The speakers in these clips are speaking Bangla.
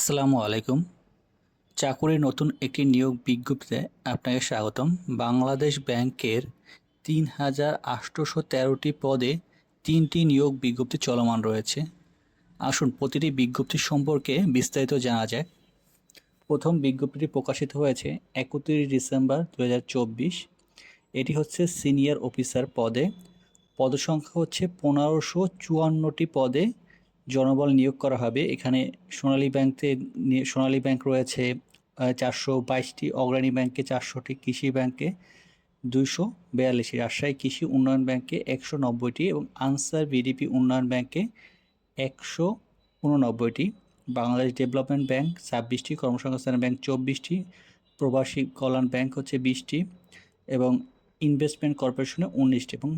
আসসালামু আলাইকুম। চাকুরির নতুন একটি নিয়োগ বিজ্ঞপ্তিতে আপনাকে স্বাগতম। বাংলাদেশ ব্যাংকের তিন হাজার আটশোশো তেরোটি পদে তিনটি নিয়োগ বিজ্ঞপ্তি চলমান রয়েছে। আসুন প্রতিটি বিজ্ঞপ্তি সম্পর্কে বিস্তারিত জানা যায় প্রথম বিজ্ঞপ্তিটি প্রকাশিত হয়েছে একত্রিশ ডিসেম্বর দু হাজার চব্বিশ। এটি হচ্ছে সিনিয়র অফিসার পদে। পদসংখ্যা হচ্ছে পনেরোশো চুয়ান্নটি পদে জনবল নিয়োগ করা হবে। এখানে সোনালী ব্যাংকে সোনালী ব্যাংক রয়েছে চারশো বাইশটি, অগ্রণী ব্যাংকে চারশোটি, কৃষি ব্যাংকে দুইশো বিয়াল্লিশটি, রাজশাহী কৃষি উন্নয়ন ব্যাংকে একশো নব্বইটি এবং আনসার বিডিপি উন্নয়ন ব্যাংকে একশো উননব্বইটি। বাংলাদেশ ডেভেলপমেন্ট ব্যাংক ছাব্বিশটি, কর্মসংস্থান ব্যাংক চব্বিশটি, প্রবাসী কল্যাণ ব্যাংক হচ্ছে বিশটি এবং ইনভেস্টমেন্ট কর্পোরেশনে উনিশটি এবং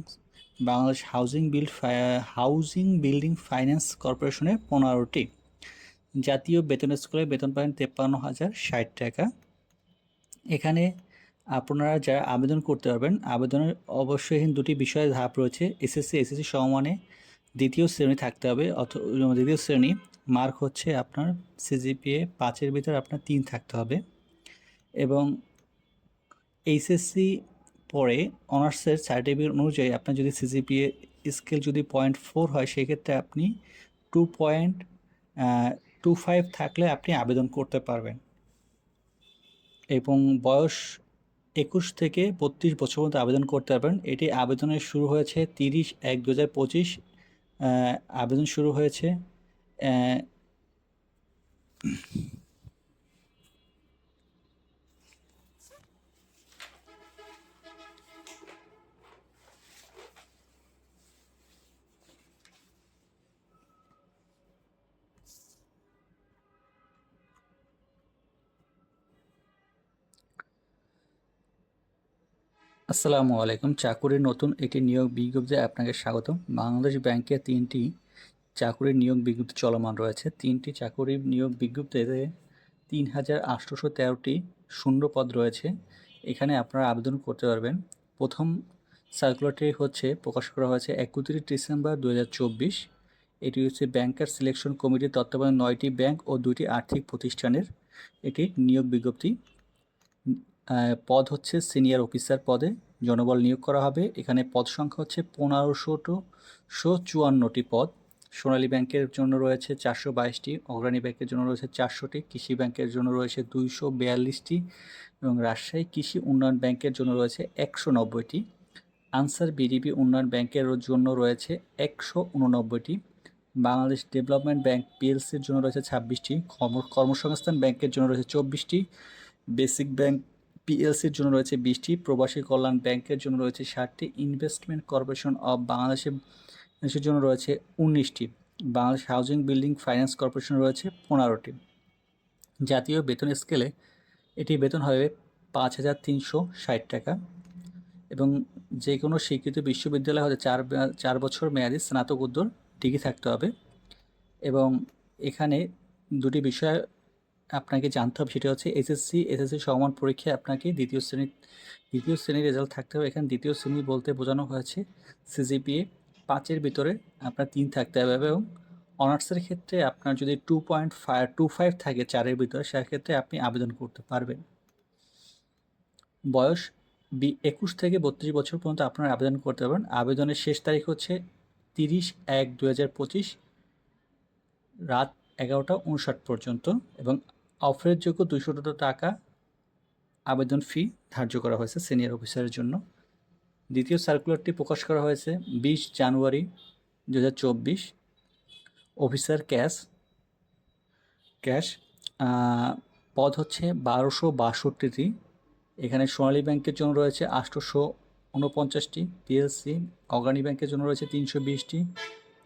Bangladesh housing build housing building finance কর্পোরেশনে পনেরোটি। জাতীয় বেতন স্কুলে বেতন পাবেন তেপ্পান্ন হাজার ষাট টাকা। এখানে আপনারা যারা আবেদন করতে পারবেন, আবেদনের অবশ্যই দুটি বিষয়ের ধাপ রয়েছে। এসএসসি এসএসসি সমমানে দ্বিতীয় শ্রেণি থাকতে হবে, অথ, দ্বিতীয় শ্রেণি। মার্ক হচ্ছে আপনার সিজিপিএ পাঁচের ভিতর আপনার তিন থাকতে হবে। এবং এইচএসসি পরে অনার্সের সার্টিফিকেট অনুযায়ী আপনার যদি সিজিপিএ স্কেল যদি পয়েন্ট ফোর হয়, সেক্ষেত্রে আপনি টু পয়েন্ট টু ফাইভ থাকলে আপনি আবেদন করতে পারবেন। এবং বয়স একুশ থেকে বত্রিশ বছর পর্যন্ত আবেদন করতে পারবেন। এটি আবেদনের শুরু হয়েছে তিরিশ এক দু হাজার পঁচিশ আবেদন শুরু হয়েছে আসসালামু আলাইকুম। চাকুরির নতুন একটি নিয়োগ বিজ্ঞপ্তি আপনাকে স্বাগতম। বাংলাদেশ ব্যাংকে তিনটি চাকুরির নিয়োগ বিজ্ঞপ্তি চলমান রয়েছে। তিনটি চাকুরির নিয়োগ বিজ্ঞপ্তিতে তিন হাজার আটশোশো তেরোটি শূন্য পদ রয়েছে। এখানে আপনারা আবেদন করতে পারবেন। প্রথম সার্কুলারটি হচ্ছে, প্রকাশ করা হয়েছে একত্রিশ ডিসেম্বর দু হাজার চব্বিশ। এটি হচ্ছে ব্যাংকার সিলেকশন কমিটির তত্ত্বাবধানে নয়টি ব্যাংক ও দুটি আর্থিক প্রতিষ্ঠানের এটি নিয়োগ বিজ্ঞপ্তি। পদ হচ্ছে সিনিয়র অফিসার পদে, জনবল নিয়োগ করা হবে। এখানে পদ সংখ্যা হচ্ছে পনেরোশো টু চুয়ান্নটি পদ। সোনালী ব্যাংকের জন্য রয়েছে চারশো বাইশটি, অগ্রণী ব্যাংকের জন্য রয়েছে চারশোটি, কৃষি ব্যাংকের জন্য রয়েছে দুইশো বিয়াল্লিশটি এবং রাজশাহী কৃষি উন্নয়ন ব্যাংকের জন্য রয়েছে একশো নব্বইটি। আনসার বিডিপি উন্নয়ন ব্যাংকের জন্য রয়েছে একশো উননব্বইটি। বাংলাদেশ ডেভেলপমেন্ট ব্যাংক পিএলসির জন্য রয়েছে ছাব্বিশটি। কর্ম, কর্মসংস্থান ব্যাংকের জন্য রয়েছে চব্বিশটি। বেসিক ব্যাংক পিএলসির জন্য রয়েছে বিশটি, প্রবাসী কল্যাণ ব্যাংকের জন্য রয়েছে ষাটটি, ইনভেস্টমেন্ট কর্পোরেশন অফ বাংলাদেশের জন্য রয়েছে উনিশটি, Bangladesh housing building finance corporation রয়েছে পনেরোটি। জাতীয় বেতন স্কেলে এটি বেতন হবে পাঁচ হাজার তিনশো ষাট টাকা এবং যে কোনো স্বীকৃত বিশ্ববিদ্যালয় হতে চার চার বছর মেয়াদি স্নাতকোত্তর ডিগ্রি থাকতে হবে এবং এখানে দুটি বিষয় আপনাকে জানতে হবে সেটা হচ্ছে এসএসসি এসএসসি সমান পরীক্ষায় আপনাকে দ্বিতীয় শ্রেণির দ্বিতীয় শ্রেণির রেজাল্ট থাকতে হবে। এখানে দ্বিতীয় শ্রেণি বলতে বোঝানো হয়েছে সিজিপিএ পাঁচের ভিতরে আপনার তিন থাকতে হবে এবং অনার্সের ক্ষেত্রে আপনার যদি two point five two five থাকে চারের ভিতরে, সেক্ষেত্রে আপনি আবেদন করতে পারবেন। বয়স বি, একুশ থেকে বত্রিশ বছর পর্যন্ত আপনারা আবেদন করতে পারবেন। আবেদনের শেষ তারিখ হচ্ছে তিরিশ এক দু রাত এগারোটা উনষাট পর্যন্ত এবং অফারের যোগ্য দুশো টাকা আবেদন ফি ধার্য করা হয়েছে সিনিয়র অফিসারের জন্য। দ্বিতীয় সার্কুলারটি প্রকাশ করা হয়েছে বিশ জানুয়ারি দু হাজার চব্বিশ অফিসার ক্যাশ ক্যাশ পদ হচ্ছে বারোশো বাষট্টিটি। এখানে সোনালী ব্যাংকের জন্য রয়েছে আটশোশো উনপঞ্চাশটি। পিএলসি অগ্রণী ব্যাংকের জন্য রয়েছে তিনশো বিশটি।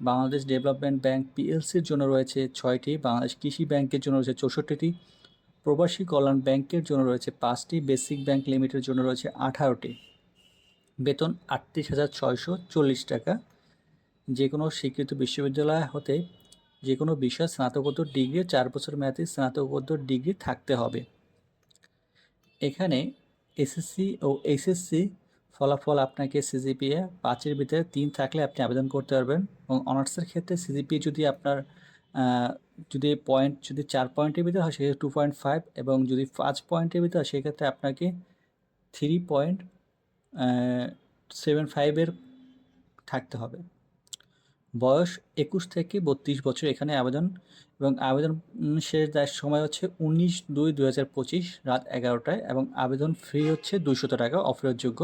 বাংলাদেশ ডেভেলপমেন্ট ব্যাংক পিএলসির জন্য রয়েছে ছয়টি, বাংলাদেশ কৃষি ব্যাংকের জন্য রয়েছে চৌষট্টিটি, প্রবাসী কল্যাণ ব্যাংকের জন্য রয়েছে পাঁচটি, বেসিক ব্যাংক লিমিটেড জন্য রয়েছে আঠারোটি। বেতন আটত্রিশ হাজার ছয়শো চল্লিশ টাকা। যে কোনো স্বীকৃত বিশ্ববিদ্যালয় হতে যে কোনো বিষয় স্নাতকোত্তর ডিগ্রি, চার বছর মেয়াদে স্নাতকোত্তর ডিগ্রি থাকতে হবে। এখানে এসএসসি ও এইচএসসি ফলাফল আপনাকে সিজিপিএ পাঁচের ভিতরে তিন থাকলে আপনি আবেদন করতে পারবেন এবং অনার্সের ক্ষেত্রে সিজিপিএ যদি আপনার যদি পয়েন্ট যদি চার পয়েন্টের ভিতরে হয় সেক্ষেত্রে টু পয়েন্ট ফাইভ এবং যদি পাঁচ পয়েন্টের ভিতরে হয় সেক্ষেত্রে আপনাকে থ্রি পয়েন্ট সেভেন ফাইভের থাকতে হবে। বয়স একুশ থেকে বত্রিশ বছর এখানে আবেদন এবং আবেদন শেষ দেওয়ার সময় হচ্ছে উনিশ দুই দু হাজার পঁচিশ রাত এগারোটায় এবং আবেদন ফ্রি হচ্ছে দুইশত টাকা অফেরতযোগ্য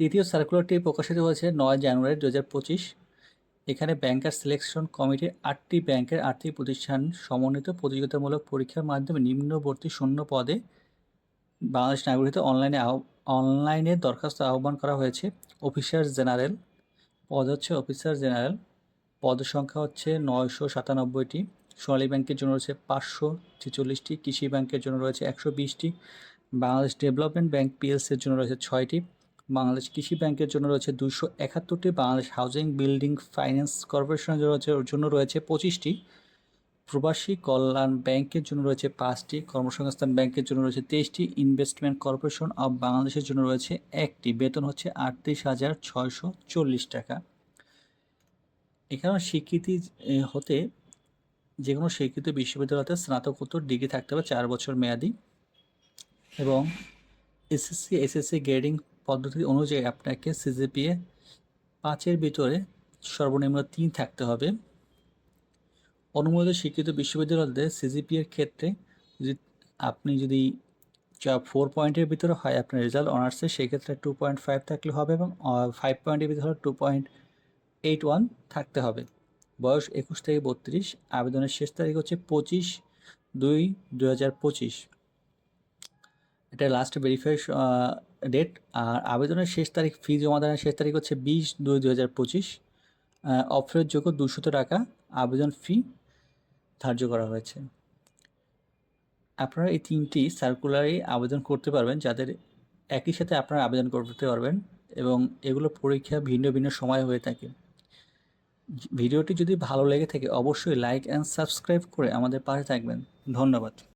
তৃতীয় সার্কুলারটি প্রকাশিত হয়েছে নয় জানুয়ারি দু হাজার পঁচিশ। এখানে ব্যাংকার সিলেকশন কমিটির আটটি ব্যাংকের আর্থিক প্রতিষ্ঠান সমন্বিত প্রতিযোগিতামূলক পরীক্ষার মাধ্যমে নিম্নবর্তী শূন্য পদে বাংলাদেশ নাগরিকতে অনলাইনে অনলাইনে দরখাস্ত আহ্বান করা হয়েছে। অফিসার জেনারেল পদ হচ্ছে অফিসার জেনারেল পদ সংখ্যা হচ্ছে নয়শো সাতানব্বইটি। সোনালী ব্যাংকের জন্য রয়েছে পাঁচশো ছেচল্লিশটি, কৃষি ব্যাংকের জন্য রয়েছে একশো বিশটি। বাংলাদেশ ডেভেলপমেন্ট ব্যাংক পিএলসির জন্য রয়েছে ছয়টি। বাংলাদেশ কৃষি ব্যাংকের জন্য রয়েছে দুশো একাত্তরটি, বাংলাদেশ হাউজিং বিল্ডিং ফাইন্যান্স কর্পোরেশনের জন্য রয়েছে পঁচিশটি, প্রবাসী কল্যাণ ব্যাংকের জন্য রয়েছে পাঁচটি, কর্মসংস্থান ব্যাংকের জন্য রয়েছে তেইশটি, ইনভেস্টমেন্ট কর্পোরেশন অব বাংলাদেশের জন্য রয়েছে একটি। বেতন হচ্ছে আটত্রিশ হাজার ছয়শো চল্লিশ টাকা। এখানে স্বীকৃতি হতে যে কোনো স্বীকৃত বিশ্ববিদ্যালয়তে স্নাতকোত্তর ডিগ্রি থাকতে হবে চার বছর মেয়াদি এবং এসএসসি এসএসসি গ্রেডিং পদ্ধতি অনুযায়ী আপনাকে সিজিপিএ পাঁচের ভিতরে সর্বনিম্ন তিন থাকতে হবে। অনুমোদিত স্বীকৃত বিশ্ববিদ্যালয়তে সিজিপিএর ক্ষেত্রে যদি আপনি যদি ফোর পয়েন্টের ভিতরে হয়, আপনার রেজাল্ট অনার্সে সেক্ষেত্রে টু পয়েন্ট ফাইভ থাকলে হবে এবং ফাইভ পয়েন্টের ভিতরে টু পয়েন্ট এইট ওয়ান থাকতে হবে। বয়স একুশ থেকে বত্রিশ, আবেদনের শেষ তারিখ হচ্ছে পঁচিশ দুই দু হাজার পঁচিশ। এটা লাস্ট ভেরিফাই ডেট আর আবেদনের শেষ তারিখ ফি জমা দেওয়ার শেষ তারিখ হচ্ছে বিশ দুই দু হাজার পঁচিশ। অফের যোগ্য দুশত টাকা আবেদন ফি ধার্য করা হয়েছে। আপনারা এই তিনটি সার্কুলারে আবেদন করতে পারবেন, যাদের একই সাথে আপনারা আবেদন করতে পারবেন এবং এগুলো পরীক্ষা ভিন্ন ভিন্ন সময় হয়ে থাকে। ভিডিওটি যদি ভালো লেগে থাকে, অবশ্যই লাইক অ্যান্ড সাবস্ক্রাইব করে আমাদের পাশে থাকবেন। ধন্যবাদ।